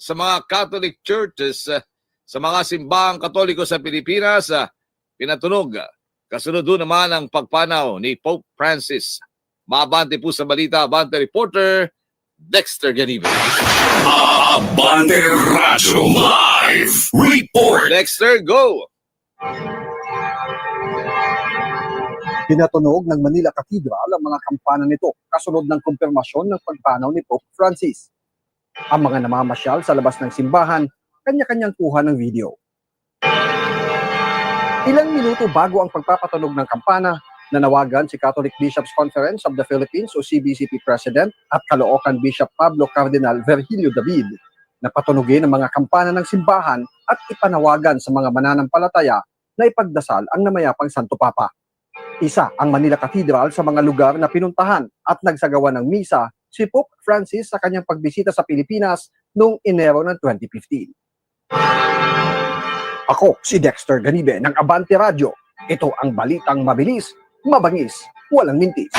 sa mga Catholic churches uh, sa mga simbahang katoliko sa Pilipinas uh, pinatunog. Kasunod doon naman ang pagpanaw ni Pope Francis. Maabante po sa balita, Abante reporter Dexter Ganibe. Abante Radyo Live Report. Dexter, go! Pinatunog ng Manila Cathedral ang mga kampana nito kasunod ng kumpirmasyon ng pagpanaw ni Pope Francis. Ang mga namamasyal sa labas ng simbahan, kanya-kanyang kuha ng video. Ilang minuto bago ang pagpapatunog ng kampana, nanawagan si Catholic Bishops Conference of the Philippines o CBCP President at Caloocan Bishop Pablo Cardinal Virgilio David na patunugin ang mga kampana ng simbahan at ipanawagan sa mga mananampalataya na ipagdasal ang namayapang Santo Papa. Isa ang Manila Cathedral sa mga lugar na pinuntahan at nagsagawa ng misa si Pope Francis sa kanyang pagbisita sa Pilipinas noong Enero ng 2015. Ako si Dexter Ganibe ng Abante Radio. Ito ang balitang mabilis, mabangis, walang mintis.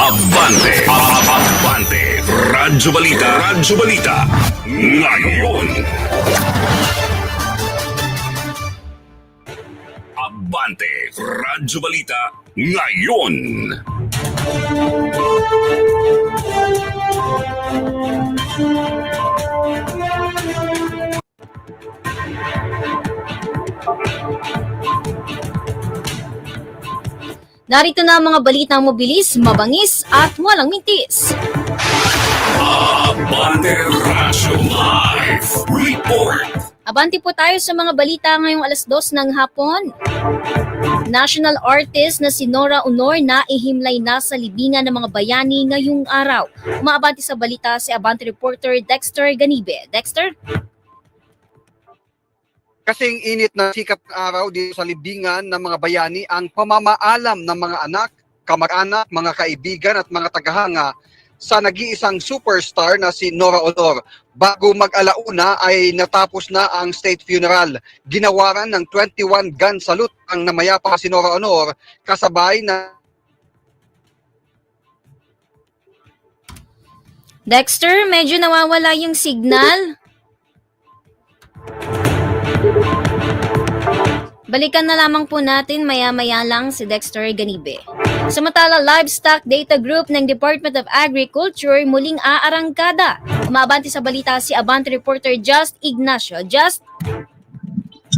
Abante. Abante. Radyo Balita. Radyo Balita. Ngayon. Abante. Radyo Balita. Ngayon. Narito na ang mga balitang mabilis, mabangis at walang mintis. Abante Radyo Live Report. Abanti po tayo sa mga balita ngayong alas dos ng hapon. National artist na si Nora Honor na ihimlay na sa libingan ng mga bayani ngayong araw. Umaabanti sa balita si Abante reporter Dexter Ganibe. Dexter? Kasing init na sikat ng araw dito sa libingan ng mga bayani ang pamamaalam ng mga anak, kamag-anak, mga kaibigan at mga tagahanga sa nag-iisang superstar na si Nora Honor. Bago mag-alauna ay natapos na ang state funeral. Ginawaran ng 21 gun salute ang namayapa si Nora Honor kasabay na Dexter, medyo nawawala yung signal. Balikan na lamang po natin maya-maya lang si Dexter Ganibe. Samantala, Livestock Data Group ng Department of Agriculture muling aarangkada. Umabanti sa balita si Abante reporter Just Ignacio. Just,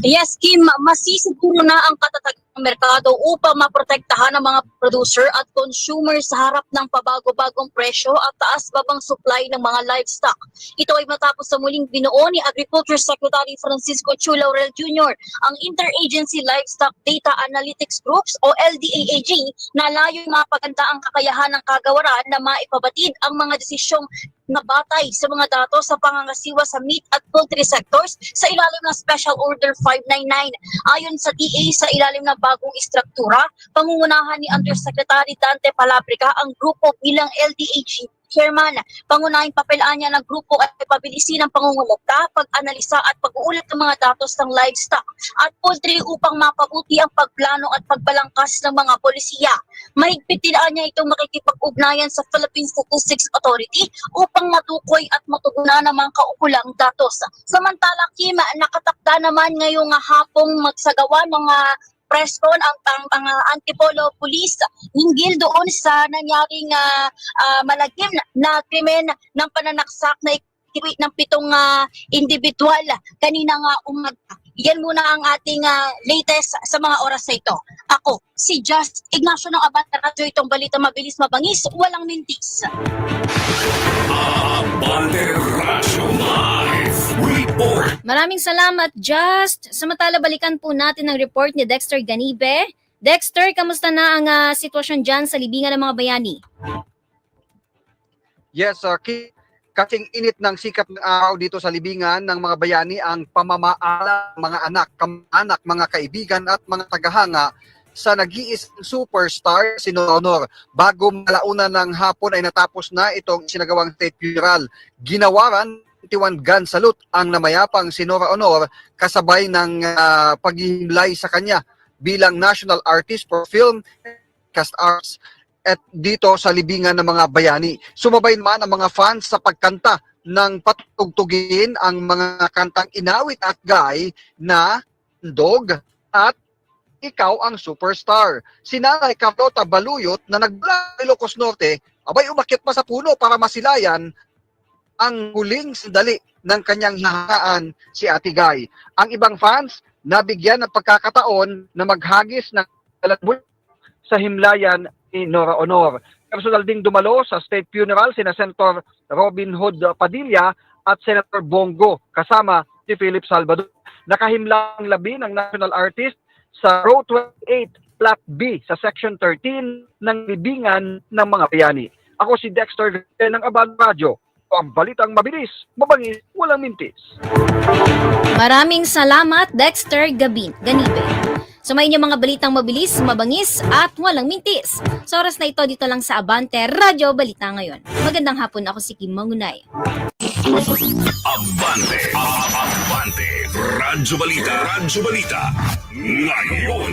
Yes, Kim, masisiguro na ang katatag ng merkado upang maprotektahan ang mga producer at consumer sa harap ng pabago-bagong presyo at taas-babang supply ng mga livestock. Ito ay matapos sa muling binuo ni Agriculture Secretary Francisco Chu Laurel Jr. ang Interagency Livestock Data Analytics Groups o LDAAG na layo'y mapaganda ang kakayahan ng kagawaran na maipabatid ang mga desisyong na batay sa mga datos sa pangangasiwa sa meat at poultry sectors sa ilalim ng Special Order 599. Ayon sa DA sa ilalim ng bagong istruktura, pangungunahan ni Undersecretary Dante Palabrica ang grupo bilang LDAG chairman. Pangunahing papelaan niya ng grupo ay pabilisin ang pangungulekta, pag-analisa at pag-uulat ng mga datos ng livestock at poultry upang mapabuti ang pagplano at pagbalangkas ng mga polisiya. Mahigpit tinaan niya itong makikipag-ugnayan sa Philippine Statistics Authority upang matukoy at matugunan ang mga kaukulang datos. Samantala, Kim, nakatakda naman ngayong hapong magsagawa ng ah, press con ang ang, ang ah, Antipolo Police hinggil doon sa nangyaring ah, ah, malagim na, na krimen ng pananaksak na ikiwi ng pitong ah, individual kanina nga umaga. Yan muna ang ating ah, latest sa mga oras na ito. Ako, si Just Ignacio ng Abante Radio, itong balita mabilis mabangis, walang mintis. Abante Radyo. Maraming salamat Just. Samantala, balikan po natin ang report ni Dexter Ganibe. Dexter, kamusta na ang ah, sitwasyon dyan sa libingan ng mga bayani? Yes, sir. Ki- Kasing init ng sikat ng araw dito sa libingan ng mga bayani ang pamamaala ng mga anak, kamag-anak, mga kaibigan at mga tagahanga sa nag-iisang superstar si Honor. Bago malauna ng hapon ay natapos na itong sinagawang state funeral. Ginawaran 21 gun salute ang namayapang si Nora Honor kasabay ng ah, paghihimlay sa kanya bilang National Artist for Film, Cast Arts, at dito sa libingan ng mga bayani. Sumabay naman ang mga fans sa pagkanta ng patugtugin ang mga kantang inawit at gay na Dog at Ikaw ang Superstar. Si Nanay Carlota Baluyot na nagmula Ilocos Norte, abay umakyat pa sa puno para masilayan ang huling sandali ng kanyang hihaan si Ate Guy. Ang ibang fans nabigyan ng pagkakataon na maghagis ng kalatbul sa himlayan ni Nora Honor. Personal ding dumalo sa state funeral sina Senator Robin Hood Padilla at Senator Bongo kasama si Philip Salvador. Nakahimlang labi ng national artist sa row 28 Plat B sa section 13 ng libingan ng mga bayani. Ako si Dexter ng Abad Radio. Ang balitang mabilis, mabangis, walang mintis. Maraming salamat, Dexter Gabin, Ganibe. Sumayin niyo mga balitang mabilis, mabangis, at walang mintis. Sa oras na ito, dito lang sa Abante, Radyo Balita Ngayon. Magandang hapon, ako si Kim Mangunay. Abante. Abante. Radyo Balita. Radyo Balita. Ngayon.